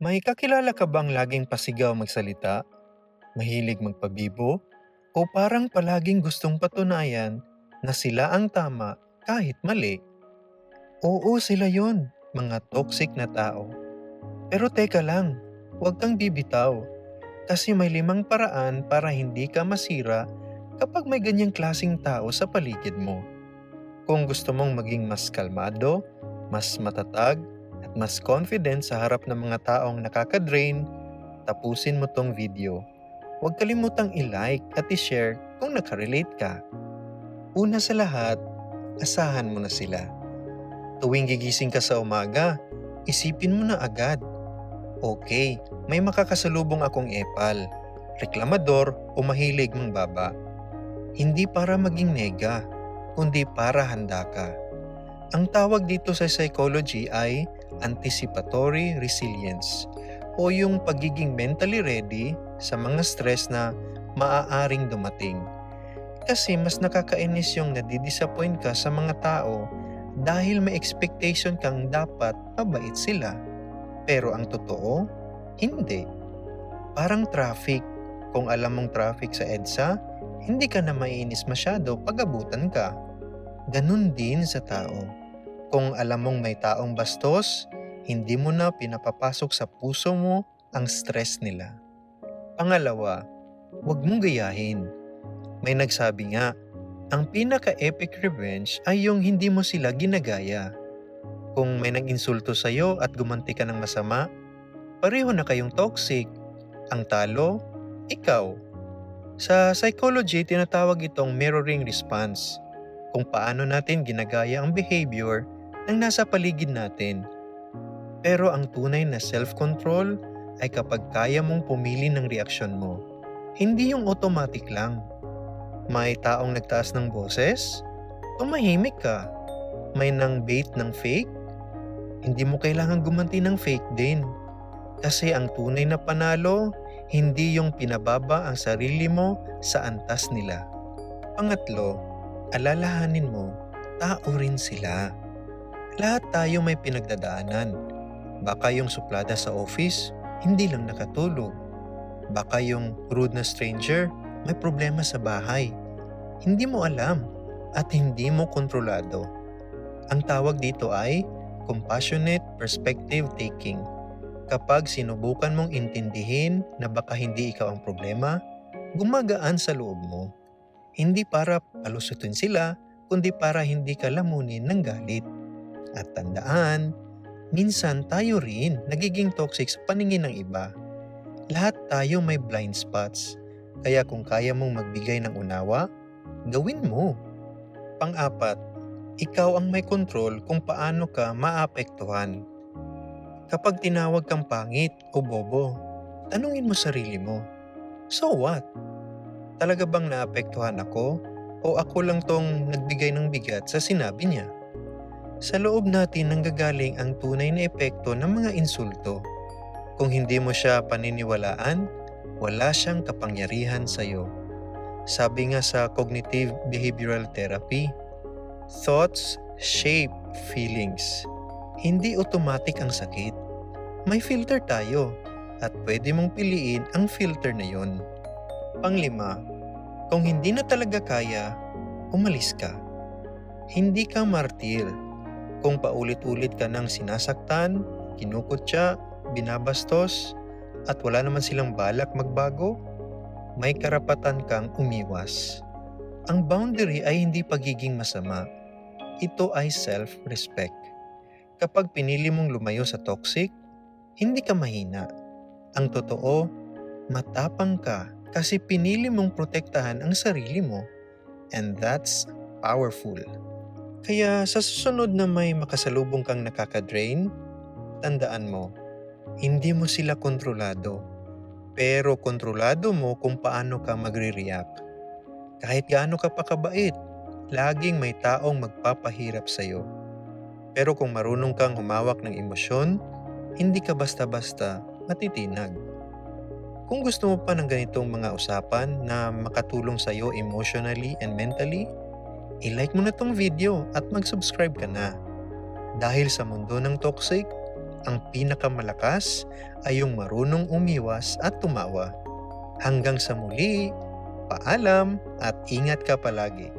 May kakilala ka bang laging pasigaw magsalita, mahilig magpabibo, o parang palaging gustong patunayan na sila ang tama kahit mali? Oo, sila yon, mga toxic na tao. Pero teka lang, huwag kang bibitaw. Kasi may limang paraan para hindi ka masira kapag may ganyang klasing tao sa paligid mo. Kung gusto mong maging mas kalmado, mas matatag, at mas confident sa harap ng mga taong nakaka-drain, tapusin mo tong video. Huwag kalimutang i-like at i-share kung nakarelate ka. Una sa lahat, asahan mo na sila. Tuwing gigising ka sa umaga, isipin mo na agad. Okay, may makakasalubong akong epal, reklamador o mahilig mang baba. Hindi para maging nega, kundi para handa ka. Ang tawag dito sa psychology ay anticipatory resilience o yung pagiging mentally ready sa mga stress na maaaring dumating. Kasi mas nakakainis yung nadidisappoint ka sa mga tao dahil may expectation kang dapat mabait sila. Pero ang totoo, hindi. Parang traffic. Kung alam mong traffic sa EDSA, hindi ka na maiinis masyado pag abutan ka. Ganun din sa tao. Kung alam mong may taong bastos, hindi mo na pinapapasok sa puso mo ang stress nila. Pangalawa, huwag mong gayahin. May nagsabi nga, ang pinaka-epic revenge ay yung hindi mo sila ginagaya. Kung may nang-insulto sa'yo at gumanti ka ng masama, pareho na kayong toxic. Ang talo, ikaw. Sa psychology, tinatawag itong mirroring response. Kung paano natin ginagaya ang behavior ng nasa paligid natin. Pero ang tunay na self-control ay kapag kaya mong pumili ng reaksyon mo. Hindi yung automatic lang. May taong nagtaas ng boses? Tumahimik ka. May nang bait ng fake? Hindi mo kailangan gumanti ng fake din. Kasi ang tunay na panalo, hindi yung pinababa ang sarili mo sa antas nila. Pangatlo, alalahanin mo, tao rin sila. Lahat tayo may pinagdadaanan. Baka yung suplada sa office, hindi lang nakatulog. Baka yung rude na stranger, may problema sa bahay. Hindi mo alam at hindi mo kontrolado. Ang tawag dito ay compassionate perspective taking. Kapag sinubukan mong intindihin na baka hindi ikaw ang problema, gumagaan sa loob mo. Hindi para palusutin sila, kundi para hindi ka lamunin ng galit. At tandaan, minsan tayo rin nagiging toxic sa paningin ng iba. Lahat tayo may blind spots. Kaya kung kaya mong magbigay ng unawa, gawin mo. Pang-apat, ikaw ang may kontrol kung paano ka maapektuhan. Kapag tinawag kang pangit o bobo, tanungin mo sarili mo, So what? Talaga bang naapektuhan ako o ako lang tong nagbigay ng bigat sa sinabi niya? Sa loob natin nanggagaling ang tunay na epekto ng mga insulto. Kung hindi mo siya paniniwalaan, wala siyang kapangyarihan sa iyo. Sabi nga sa cognitive behavioral therapy, thoughts shape feelings. Hindi automatic ang sakit. May filter tayo at pwede mong piliin ang filter na yon. Panglima, kung hindi na talaga kaya, umalis ka. Hindi ka martir. Kung paulit-ulit ka nang sinasaktan, kinukutya, binabastos, at wala naman silang balak magbago, may karapatan kang umiwas. Ang boundary ay hindi pagiging masama. Ito ay self-respect. Kapag pinili mong lumayo sa toxic, hindi ka mahina. Ang totoo, matapang ka kasi pinili mong protektahan ang sarili mo. And that's powerful. Kaya sa susunod na may makasalubong kang nakaka-drain, tandaan mo, hindi mo sila kontrolado. Pero kontrolado mo kung paano ka magre-react. Kahit gaano ka pa kabait, laging may taong magpapahirap sa'yo. Pero kung marunong kang humawak ng emosyon, hindi ka basta-basta matitinag. Kung gusto mo pa ng ganitong mga usapan na makatulong sa'yo emotionally and mentally, i-like mo na tong video at mag-subscribe ka na. Dahil sa mundo ng toxic, Ang pinakamalakas ay yung marunong umiwas at tumawa. Hanggang sa muli, paalam at ingat ka palagi.